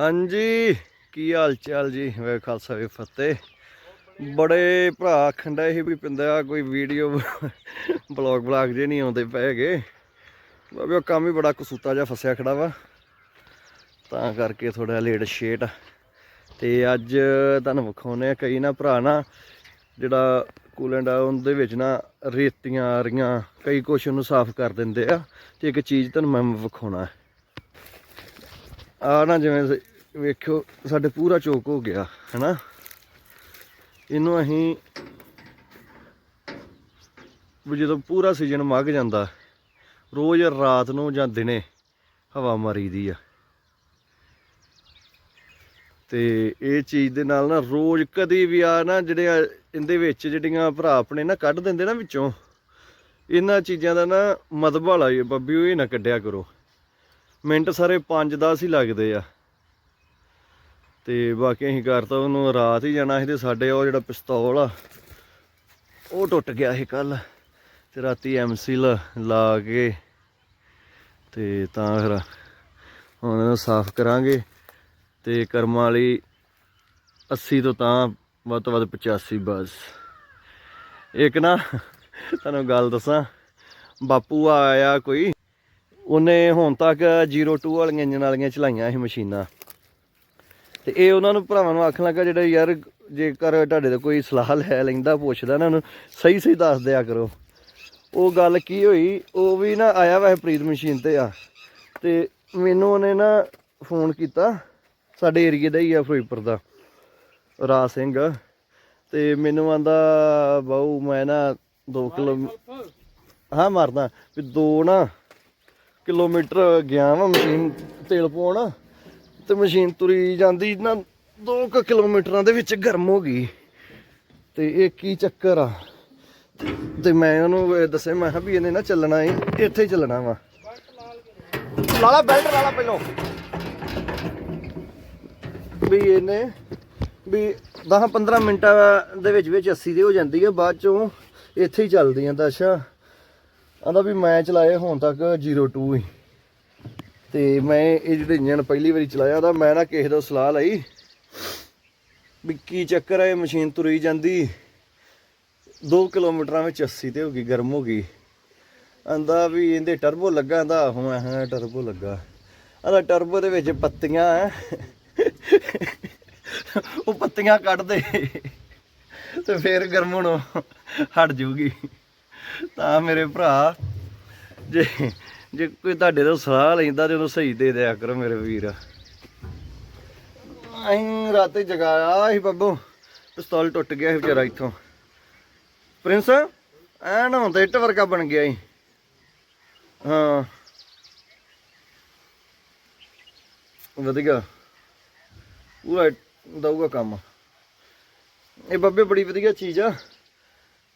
ਹਾਂਜੀ, ਕੀ ਹਾਲ ਚਾਲ ਜੀ? ਵੇ ਖਾਲਸਾ ਵੇ ਫਤਿਹ। ਬੜੇ ਭਰਾ ਆਖਣ ਡਏ ਸੀ ਵੀ ਪਿੰਦਾ ਕੋਈ ਵੀਡੀਓ ਬਲੌਗ ਬਲਾਗ ਜੇ ਨਹੀਂ ਆਉਂਦੇ ਪੈਗੇ ਬਾਬੇ ਉਹ ਕੰਮ ਹੀ ਬੜਾ ਕਸੂਤਾ ਜਿਹਾ ਫਸਿਆ ਖੜਾ ਵਾ। ਤਾਂ ਕਰਕੇ ਥੋੜਾ ਲੇਟ ਸ਼ੇਟ ਤੇ ਅੱਜ ਤੁਹਾਨੂੰ ਵਿਖਾਉਨੇ ਆ ਕਈ ਨਾ ਭਰਾ ਨਾ, ਜਿਹੜਾ ਕੂਲੈਂਟ ਆ, ਉਹਦੇ ਵਿੱਚ ਨਾ ਰੇਤੀਆਂ ਆ ਰਹੀਆਂ, ਕਈ ਕੁਛ ਉਹਨੂੰ ਸਾਫ਼ ਕਰ ਦਿੰਦੇ ਆ। ਤੇ ਇੱਕ ਚੀਜ਼ ਤੁਹਾਨੂੰ ਮੈਂ ਵਿਖਾਉਣਾ। ਆ ਨਾ ਜਿਵੇਂ ਵੇਖਿਓ, ਸਾਡੇ ਪੂਰਾ ਚੌਕ ਹੋ ਗਿਆ, ਹੈਨਾ? ਇਹਨੂੰ ਅਸੀਂ ਵੀ ਜਦੋਂ ਪੂਰਾ ਸੀਜ਼ਨ ਮੱਗ ਜਾਂਦਾ, ਰੋਜ਼ ਰਾਤ ਨੂੰ ਜਾਂ ਦਿਨੇ ਹਵਾ ਮਾਰੀਦੀ ਆ। ਤੇ ਇਹ ਚੀਜ਼ ਦੇ ਨਾਲ ਨਾ ਰੋਜ਼ ਕਦੀ ਵੀ ਆ ਨਾ ਜਿਹੜੇ ਇਹਦੇ ਵਿੱਚ ਜਿਹੜੀਆਂ ਭਰਾ ਆਪਣੇ ਨਾ ਕੱਢ ਦਿੰਦੇ ਨਾ ਵਿੱਚੋਂ, ਇਹਨਾਂ ਚੀਜ਼ਾਂ ਦਾ ਨਾ ਮਤਲਬ ਵਾਲਾ ਹੀ ਬੱਬੀ, ਉਹ ਹੀ ਨਾ ਕੱਢਿਆ ਕਰੋ। ਮਿੰਟ ਸਾਰੇ 5-10 ਹੀ ਲੱਗਦੇ ਆ। ਤੇ ਬਾਕੀ ਅਸੀਂ ਕਰਤਾ ਉਹਨੂੰ ਰਾਤ ਹੀ ਜਾਣਾ ਸੀ ਤੇ ਸਾਡੇ ਉਹ ਜਿਹੜਾ ਪਿਸਤੌਲ ਆ, ਉਹ ਟੁੱਟ ਗਿਆ ਸੀ ਕੱਲ ਤੇ ਰਾਤੀ ਐਮਸੀ ਲਾ ਕੇ ਤੇ ਤਾਂ ਫਿਰ ਹੁਣ ਇਹਨੂੰ ਸਾਫ਼ ਕਰਾਂਗੇ। ਤੇ ਕਰਮਾਂ ਵਾਲੀ 80 ਤੋਂ ਤਾਂ ਵੱਧ ਤੋਂ ਵੱਧ 85 ਬਸ। ਇੱਕ ਨਾ, ਤੁਹਾਨੂੰ ਗੱਲ ਦੱਸਾਂ, ਬਾਪੂ ਆਇਆ ਕੋਈ ਉਹਨੇ ਹੁਣ ਤੱਕ 02 ਵਾਲੀਆਂ ਇੰਜਨ ਵਾਲੀਆਂ ਚਲਾਈਆਂ ਸੀ ਮਸ਼ੀਨਾਂ। ਤੇ ਇਹ ਉਹਨਾਂ ਨੂੰ ਭਰਾਵਾਂ ਨੂੰ ਆਖਣ ਲੱਗਾ ਜਿਹੜਾ ਯਾਰ ਜੇਕਰ ਤੁਹਾਡੇ ਤੋਂ ਕੋਈ ਸਲਾਹ ਲੈ ਲੈਂਦਾ, ਪੁੱਛਦਾ ਨਾ ਉਹਨੂੰ, ਸਹੀ ਸਹੀ ਦੱਸ ਦਿਆ ਕਰੋ। ਉਹ ਗੱਲ ਕੀ ਹੋਈ, ਉਹ ਵੀ ਨਾ ਆਇਆ ਵੈਸੇ ਪ੍ਰੀਤ ਮਸ਼ੀਨ ਤੇ ਆ। ਤੇ ਮੈਨੂੰ ਉਹਨੇ ਨਾ ਫੋਨ ਕੀਤਾ, ਸਾਡੇ ਏਰੀਏ ਦਾ ਹੀ ਆ ਫਿਰੋਜ਼ਪੁਰ ਦਾ, ਰਾਜ ਸਿੰਘ। ਤੇ ਮੈਨੂੰ ਆਂਦਾ, ਬਾਊ ਮੈਂ ਨਾ 2 ਕਿਲੋ ਹਾਂ, ਮਾਰਦਾ, ਵੀ ਦੋ ਨਾ ਕਿਲੋਮੀਟਰ ਗਿਆ ਵਾਂ ਮਸ਼ੀਨ ਤੇਲ ਪਾਉਣ ਤੇ ਮਸ਼ੀਨ ਤੁਰੀ ਜਾਂਦੀ ਨਾ 2 ਕਿਲੋਮੀਟਰਾਂ ਦੇ ਵਿੱਚ ਗਰਮ ਹੋ ਗਈ। ਤੇ ਇਹ ਕੀ ਚੱਕਰ ਆ? ਤੇ ਮੈਂ ਉਹਨੂੰ ਦੱਸਿਆ, ਮੈਂ ਕਿਹਾ ਵੀ ਇਹਨੇ ਨਾ ਚੱਲਣਾ ਏ, ਇੱਥੇ ਹੀ ਚੱਲਣਾ ਵਾ। ਲਾਲਾ ਬੈਲਟ ਲਾਲਾ ਪਹਿਲੋਂ। ਵੀ ਇਹਨੇ ਵੀ 10 15 ਮਿੰਟਾਂ ਦੇ ਵਿੱਚ ਵਿੱਚ 80 ਦੀ ਹੋ ਜਾਂਦੀ ਹੈ ਬਾਅਦ ਚੋਂ ਇੱਥੇ ਹੀ ਚੱਲਦੀਆਂ ਤਾਂ ਅੱਛਾ ਆਂਦਾ ਵੀ ਮੈਂ ਚਲਾਏ ਹੁਣ ਤੱਕ 02 ਹੀ। ਤੇ ਮੈਂ ਇਹ ਜਿਹੜੇ ਇੰਜਨ ਪਹਿਲੀ ਵਾਰੀ ਚਲਾਇਆ ਤਾਂ ਮੈਂ ਨਾ ਕਿਸੇ ਤੋਂ ਸਲਾਹ ਲਈ ਵੀ ਕੀ ਚੱਕਰ ਹੈ ਇਹ ਮਸ਼ੀਨ ਤੁਰੀ ਜਾਂਦੀ। 2 ਕਿਲੋਮੀਟਰਾਂ ਵਿੱਚ 80 ਤੇ ਹੋ ਗਈ, ਗਰਮ ਹੋ ਗਈ। ਆਂਦਾ ਵੀ ਇਹਦੇ ਟਰਬੋ ਲੱਗਾ, ਆਂਦਾ ਆਹੋ, ਮੈਂ ਹਾਂ ਟਰਬੋ ਲੱਗਾ। ਆਂਦਾ ਟਰਬੋ ਦੇ ਵਿੱਚ ਪੱਤੀਆਂ ਉਹ ਪੱਤੀਆਂ ਕੱਢ ਦੇ ਤੇ ਫੇਰ ਗਰਮ ਹੋਣੋਂ ਹਟ ਜੂਗੀ। ਤਾਂ ਮੇਰੇ ਭਰਾ, ਜੇ ਜੇ ਕੋਈ ਤੁਹਾਡੇ ਤੋਂ ਸਲਾਹ ਲੈਂਦਾ ਤੇ ਉਹਨੂੰ ਸਹੀ ਦੇ ਦਿਆ ਕਰੋ ਮੇਰੇ ਵੀਰ। ਅਸੀਂ ਰਾਤੇ ਜਗਾਇਆ ਸੀ ਬੱਬੂ, ਪਿਸਤੌਲ ਟੁੱਟ ਗਿਆ ਸੀ ਵਿਚਾਰਾ ਇੱਥੋਂ। ਪ੍ਰਿੰਸ, ਐਨ ਹੁਣ ਤੇ ਇੱਟ ਵਰਗਾ ਬਣ ਗਿਆ ਸੀ ਹਾਂ। ਵਧੀਆ। ਪੂਰਾ ਦਊਗਾ ਕੰਮ। ਇਹ ਬੱਬੇ ਬੜੀ ਵਧੀਆ ਚੀਜ਼ ਆ,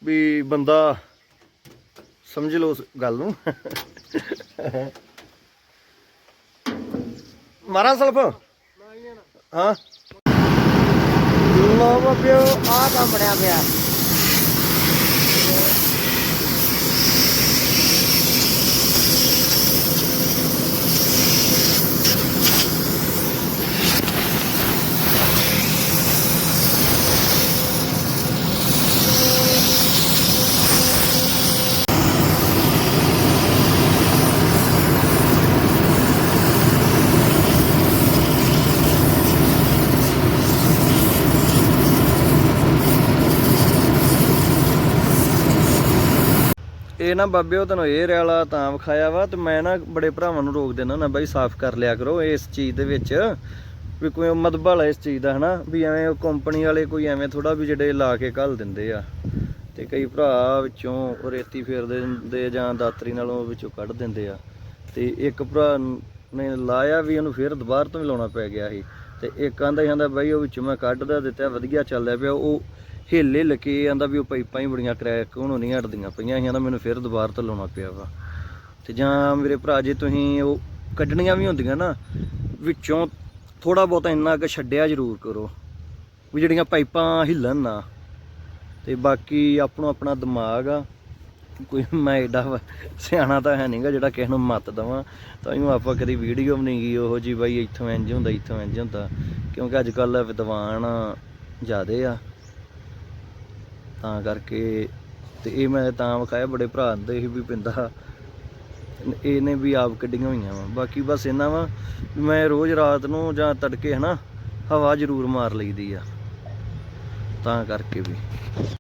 ਵੀ ਬੰਦਾ ਸਮਝ ਲਓ ਉਸ ਗੱਲ ਨੂੰ। ਮਾਰਾਂ ਸਲਫ ਹਾਂ ਲੋ ਬੱਬਿਓ ਆ ਕੰਮ ਬਣਿਆ ਪਿਆ। ਇਹ ਨਾ ਬਾਬੇ, ਉਹ ਤੈਨੂੰ ਇਹ ਵਾਲਾ ਤਾਂ ਵਿਖਾਇਆ ਵਾ ਤੇ ਮੈਂ ਨਾ ਬੜੇ ਭਰਾਵਾਂ ਨੂੰ ਰੋਕ ਦਿੰਦਾ ਨਾ ਬਾਈ, ਸਾਫ਼ ਕਰ ਲਿਆ ਕਰੋ ਇਸ ਚੀਜ਼ ਦੇ ਵਿੱਚ। ਵੀ ਕੋਈ ਮਤਲਬ ਵਾਲਾ ਇਸ ਚੀਜ਼ ਦਾ, ਹਨਾ? ਵੀ ਐਵੇਂ ਉਹ ਕੰਪਨੀ ਵਾਲੇ ਕੋਈ ਐਵੇਂ ਥੋੜਾ ਵੀ ਜਿਹੜੇ ਲਾ ਕੇ ਘੱਲ ਦਿੰਦੇ ਆ। ਤੇ ਕਈ ਭਰਾ ਵਿੱਚੋਂ ਰੇਤੀ ਫੇਰਦੇ ਦਿੰਦੇ ਜਾਂ ਦਾਤਰੀ ਨਾਲੋਂ ਵਿੱਚੋਂ ਕੱਢ ਦਿੰਦੇ ਆ। ਤੇ ਇੱਕ ਭਰਾ ਨੇ ਲਾਇਆ ਵੀ ਉਹਨੂੰ ਫਿਰ ਦੁਬਾਰਾ ਤੋਂ ਵੀ ਲਾਉਣਾ ਪੈ ਗਿਆ ਸੀ। ਤੇ ਇੱਕ ਆਂਦਾ ਹੀ ਆਂਦਾ ਬਾਈ, ਉਹ ਵਿੱਚੋਂ ਮੈਂ ਕੱਢਦਾ ਦਿੱਤਾ, ਵਧੀਆ ਚੱਲਦਾ ਪਿਆ। ਉਹ ਹਿੱਲੇ ਲਕੇ ਆਂਦਾ ਵੀ ਉਹ ਪਾਈਪਾਂ ਹੀ ਬੜੀਆਂ ਕਰੈਕ ਹੁਣ ਨਹੀਂ ਹਟਦੀਆਂ ਪਈਆਂ ਸੀ, ਆਂਦਾ ਮੈਨੂੰ ਫਿਰ ਦੁਬਾਰਾ ਤੋਂ ਲਾਉਣਾ ਪਿਆ ਵਾ। ਤੇ ਜਾਂ ਮੇਰੇ ਭਰਾ ਜੇ ਤੁਸੀਂ ਉਹ ਕੱਢਣੀਆਂ ਵੀ ਹੁੰਦੀਆਂ ਨਾ, ਵਿੱਚੋਂ ਥੋੜਾ ਬਹੁਤਾ ਇੰਨਾ ਕੁ ਛੱਡਿਆ ਜ਼ਰੂਰ ਕਰੋ, ਵੀ ਜਿਹੜੀਆਂ ਪਾਈਪਾਂ ਹਿੱਲਣ ਨਾ। ਤੇ ਬਾਕੀ ਆਪਣੋ ਆਪਣਾ ਦਿਮਾਗ ਆ, ਕੋਈ ਮੈਂ ਐਡਾ ਵਾ- ਸਿਆਣਾ ਤਾਂ ਹੈ ਨਹੀਂਗਾ ਜਿਹੜਾ ਕਿਸੇ ਨੂੰ ਮੱਤ ਦਵਾਂ, ਤਾਂ ਇਹਨੂੰ ਆਪਾਂ ਕਦੀ ਵੀਡੀਓ ਵੀ ਨਹੀਂ ਗਈ, ਉਹੋ ਜੀ ਬਾਈ ਇੱਥੋਂ ਇੰਜ ਹੁੰਦਾ, ਇੱਥੋਂ ਇੰਜ ਹੁੰਦਾ। ਕਿਉਂਕਿ ਅੱਜ ਕੱਲ ਵਿਦਵਾਨ ਜ਼ਿਆਦੇ ਆ। ਤਾਂ ਕਰਕੇ ਤੇ ਇਹ ਮੈਂ ਤਾਂ ਵਿਖਾਇਆ, ਬੜੇ ਭਰਾ ਦੇ ਸੀ ਵੀ ਪਿੰਦਾ ਇਹਨੇ ਵੀ ਆਪ ਕੱਢੀਆਂ ਹੋਈਆਂ ਵਾ। ਬਾਕੀ ਬਸ ਇਹਨਾਂ ਵਾ ਵੀ ਮੈਂ ਰੋਜ਼ ਰਾਤ ਨੂੰ ਜਾਂ ਤੜਕੇ ਹਨਾ, ਹਵਾ ਜ਼ਰੂਰ ਮਾਰ ਲਈਦੀ ਆ। ਤਾਂ ਕਰਕੇ ਵੀ।